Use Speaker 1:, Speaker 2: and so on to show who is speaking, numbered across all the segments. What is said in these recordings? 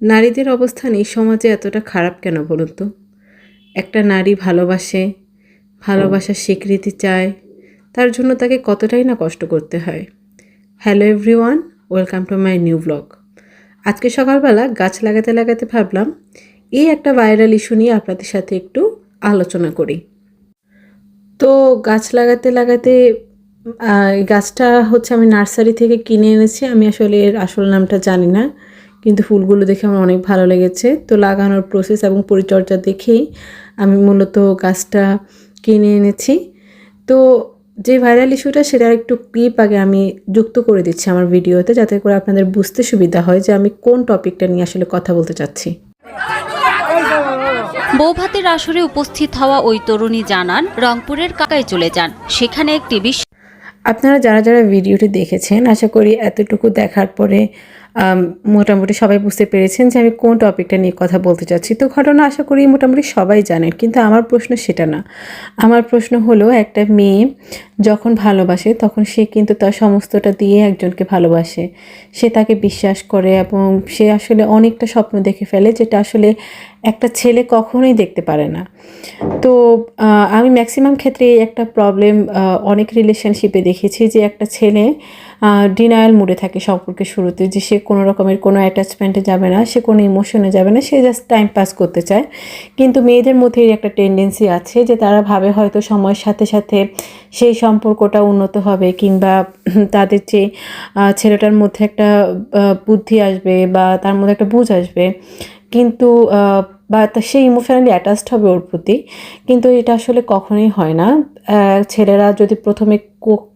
Speaker 1: নারীদের অবস্থান এই সমাজে এতটা খারাপ কেন বলুন তো? একটা নারী ভালোবাসে ভালোবাসার স্বীকৃতি চায়, তার জন্য তাকে কতটাই না কষ্ট করতে হয়। Hello everyone, welcome to my new blog. আজকে সকালবেলা গাছ লাগাতে লাগাতে ভাবলাম, এই একটা ভাইরাল ইস্যু নিয়ে আপনাদের সাথে একটু আলোচনা করি। তো গাছ লাগাতে লাগাতে গাছটা হচ্ছে আমি নার্সারি থেকে কিনে এনেছি, আমি আসলে এর আসল নামটা জানি না। কিন্তু ফুলগুলো দেখে আমার অনেক ভালো লেগেছে। তো লাগানোর প্রসেস এবং পরিচর্যা দেখেই আমি মূলত গাছটা কিনে এনেছি। তো যে ভাইরাল ইস্যুটা সেটার একটু ক্লিপ আগে আমি যুক্ত করে দিচ্ছি আমার ভিডিওতে যাতে করে আপনাদের বুঝতে সুবিধা হয় যে আমি কোন টপিকটা নিয়ে আসলে কথা বলতে চাচ্ছি।
Speaker 2: বৌভাতের আসরে উপস্থিত হওয়া ওই তরুণী জানান রংপুরের কাকায় চলে যান। সেখানে একটি বিশ্ব
Speaker 1: আপনারা যারা যারা ভিডিওটি দেখেছেন আশা করি এতটুকু দেখার পরে মোটামুটি সবাই বুঝতে পেরেছেন যে আমি কোন টপিকটা নিয়ে কথা বলতে চাচ্ছি। তো ঘটনা আশা করি মোটামুটি সবাই জানেন, কিন্তু আমার প্রশ্ন সেটা না। আমার প্রশ্ন হলো, একটা মেয়ে যখন ভালোবাসে, তখন সে কিন্তু তার সমস্তটা দিয়ে একজনকে ভালোবাসে। সে তাকে বিশ্বাস করে এবং সে আসলে অনেকটা স্বপ্ন দেখে ফেলে, যেটা আসলে একটা ছেলে কখনোই দেখতে পারে না। তো আমি ম্যাক্সিমাম ক্ষেত্রে একটা প্রবলেম অনেক রিলেশনশিপে দেখেছি যে একটা ছেলে ডিনায়াল মুডে থাকে সম্পর্কে শুরুতে, যে সে কোনো রকমের কোনো অ্যাটাচমেন্টে যাবে না, সে কোনো ইমোশনে যাবে না, সে জাস্ট টাইম পাস করতে চায়। কিন্তু মেয়েদের মধ্যে একটা টেন্ডেন্সি আছে যে তারা ভাবে হয়তো সময়ের সাথে সাথে সেই সম্পর্কটা উন্নত হবে, কিংবা তাদের যে ছেলেটার মধ্যে একটা বুদ্ধি আসবে বা তার মধ্যে একটা বুঝ আসবে, কিন্তু বা তা সে ইমোশনালি অ্যাটাচড হবে ওর প্রতি। কিন্তু এটা আসলে কখনোই হয় না। ছেলেরা যদি প্রথমে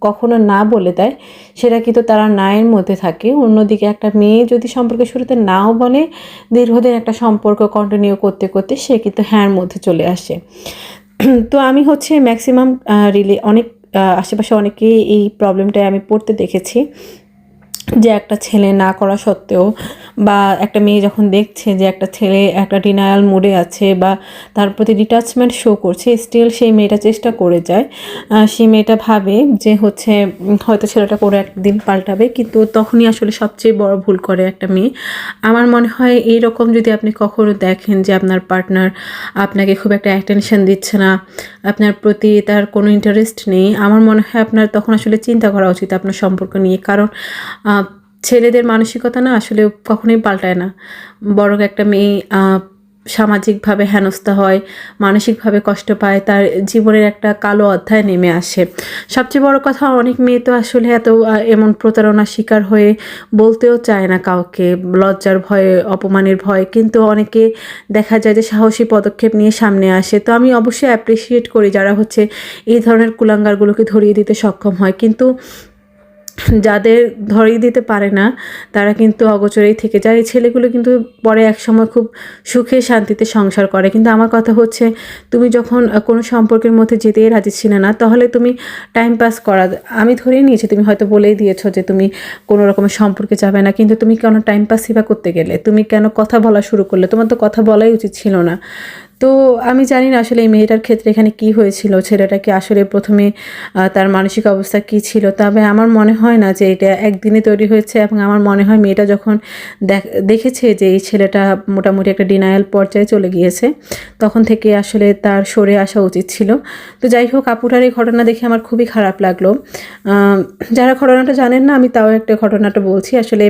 Speaker 1: কখনো না বলে দেয়, সেটা কিন্তু তারা নায়ের মধ্যে থাকে। অন্যদিকে একটা মেয়ে যদি সম্পর্কে শুরুতে নাও বলে, দীর্ঘদিন একটা সম্পর্ক কন্টিনিউ করতে করতে সে কিন্তু হ্যাঁর মধ্যে চলে আসে। তো আমি হচ্ছে ম্যাক্সিমাম রিলে অনেক আশেপাশে অনেকেই এই প্রবলেমটায় আমি পড়তে দেখেছি যে একটা ছেলে না করা সত্ত্বেও বা একটা মেয়ে যখন দেখছে যে একটা ছেলে একটা ডিনায়াল মুডে আছে বা তার প্রতি ডিটাচমেন্ট শো করছে স্টিল সেই মেয়েটা চেষ্টা করে যায়। সেই মেয়েটা ভাবে যে হচ্ছে হয়তো ছেলেটা করে একদিন পাল্টাবে, কিন্তু তখনই আসলে সবচেয়ে বড় ভুল করে একটা মেয়ে। আমার মনে হয় এই রকম যদি আপনি কখনো দেখেন যে আপনার পার্টনার আপনাকে খুব একটা অ্যাটেনশন দিচ্ছে না, আপনার প্রতি তার কোনো ইন্টারেস্ট নেই, আমার মনে হয় আপনার তখন আসলে চিন্তা করা উচিত আপনার সম্পর্ক নিয়ে। কারণ ছেলেদের মানসিকতা না আসলে কখনোই পাল্টায় না। বরং একটা মেয়ে সামাজিকভাবে হেনস্থা হয়, মানসিকভাবে কষ্ট পায়, তার জীবনের একটা কালো অধ্যায় নেমে আসে। সবচেয়ে বড় কথা, অনেক মেয়ে তো আসলে এত এমন প্রতারণার শিকার হয়ে বলতেও চায় না কাউকে। লজ্জার ভয়ে, অপমানের ভয়ে, কিন্তু অনেকে দেখা যায় যে সাহসী পদক্ষেপ নিয়ে সামনে আসে। তো আমি অবশ্যই অ্যাপ্রিসিয়েট করি যারা হচ্ছে এই ধরনের কুলাঙ্গারগুলোকে ধরিয়ে দিতে সক্ষম হয়। কিন্তু যাদের ধরিয়ে দিতে পারে না, তারা কিন্তু অগোচরেই থেকে যায়। এই ছেলেগুলো কিন্তু পরে এক সময় খুব সুখে শান্তিতে সংসার করে। কিন্তু আমার কথা হচ্ছে, তুমি যখন কোনো সম্পর্কের মধ্যে যেতেই রাজি ছিলে না, তাহলে তুমি টাইম পাস করা, আমি ধরেই নিয়েছি, তুমি হয়তো বলেই দিয়েছ যে তুমি কোনো রকমের সম্পর্কে যাবে না, কিন্তু তুমি কেন টাইম পাসই বা করতে গেলে? তুমি কেন কথা বলা শুরু করলে? তোমার তো কথা বলাই উচিত ছিল না। তো আমি জানি না আসলে এই মেয়েটার ক্ষেত্রে এখানে কি হয়েছিল, ছেলেটাকে আসলে প্রথমে তার মানসিক অবস্থা কি ছিল? তবে আমার মনে হয় না যে এটা একদিনে তৈরি হয়েছে এবং আমার মনে হয় মেয়েটা যখন দেখ- দেখেছে যে এই ছেলেটা মোটামুটি একটা ডিনায়াল পর্যায়ে চলে গিয়েছে, তখন থেকে আসলে তার সরে আসা উচিত ছিল। তো যাই হোক, আপুটার এই ঘটনা দেখে আমার খুবই খারাপ লাগল। যারা ঘটনাটা জানেন না, আমি তাও একটা ঘটনাটা বলছি। আসলে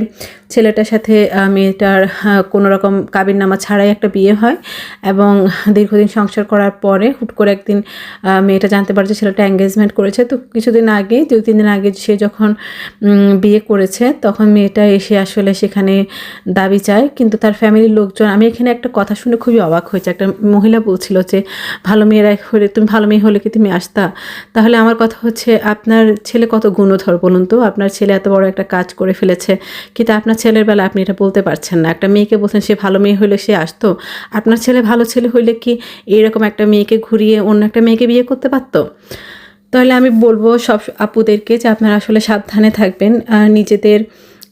Speaker 1: ছেলেটার সাথে মেয়েটার কোনো রকম কাবিননামা ছাড়াই একটা বিয়ে হয় এবং দীর্ঘদিন সংসার করার পরে হুট করে একদিন মেয়েটা জানতে পারে যে ছেলেটা এঙ্গেজমেন্ট করেছে। তো কিছুদিন আগে দু তিন দিন আগে সে যখন বিয়ে করেছে, তখন মেয়েটা এসে আসলে সেখানে দাবি চায়। কিন্তু তার ফ্যামিলির লোকজন, আমি এখানে একটা কথা শুনে খুবই অবাক হয়েছে। একটা মহিলা বলছিল যে, ভালো মেয়েরা হলে, তুমি ভালো মেয়ে হলে কি তুমি আসতা? তাহলে আমার কথা হচ্ছে, আপনার ছেলে কত গুণধর বলুন তো? আপনার ছেলে এত বড় একটা কাজ করে ফেলেছে। কিন্তু আপনার ছেলের বেলা আপনি এটা বলতে পারছেন না? একটা মেয়েকে বলছেন, সে ভালো মেয়ে হলে সে আসতো? আপনার ছেলে ভালো ছেলে হইলে কি এরকম একটা মেয়েকে ঘুরিয়ে অন্য একটা মেয়েকে বিয়ে করতে পারতো। তাহলে আমি বলব সব আপুদেরকে যে আপনারা আসলে সাবধানে থাকবেন। নিজেদের,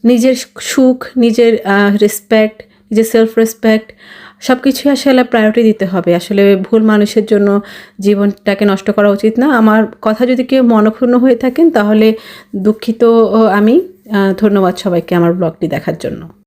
Speaker 1: নিজের সুখ, নিজের রেসপেক্ট নিজের সেলফ রেসপেক্ট সব কিছুই আসলে প্রায়োরিটি দিতে হবে। আসলে ভুল মানুষের জন্য জীবনটাকে নষ্ট করা উচিত না। আমার কথা যদি কেউ মনক্ষুণ্ণ হয়ে থাকেন, তাহলে দুঃখিত আমি। ধন্যবাদ সবাইকে আমার ব্লগটি দেখার জন্য।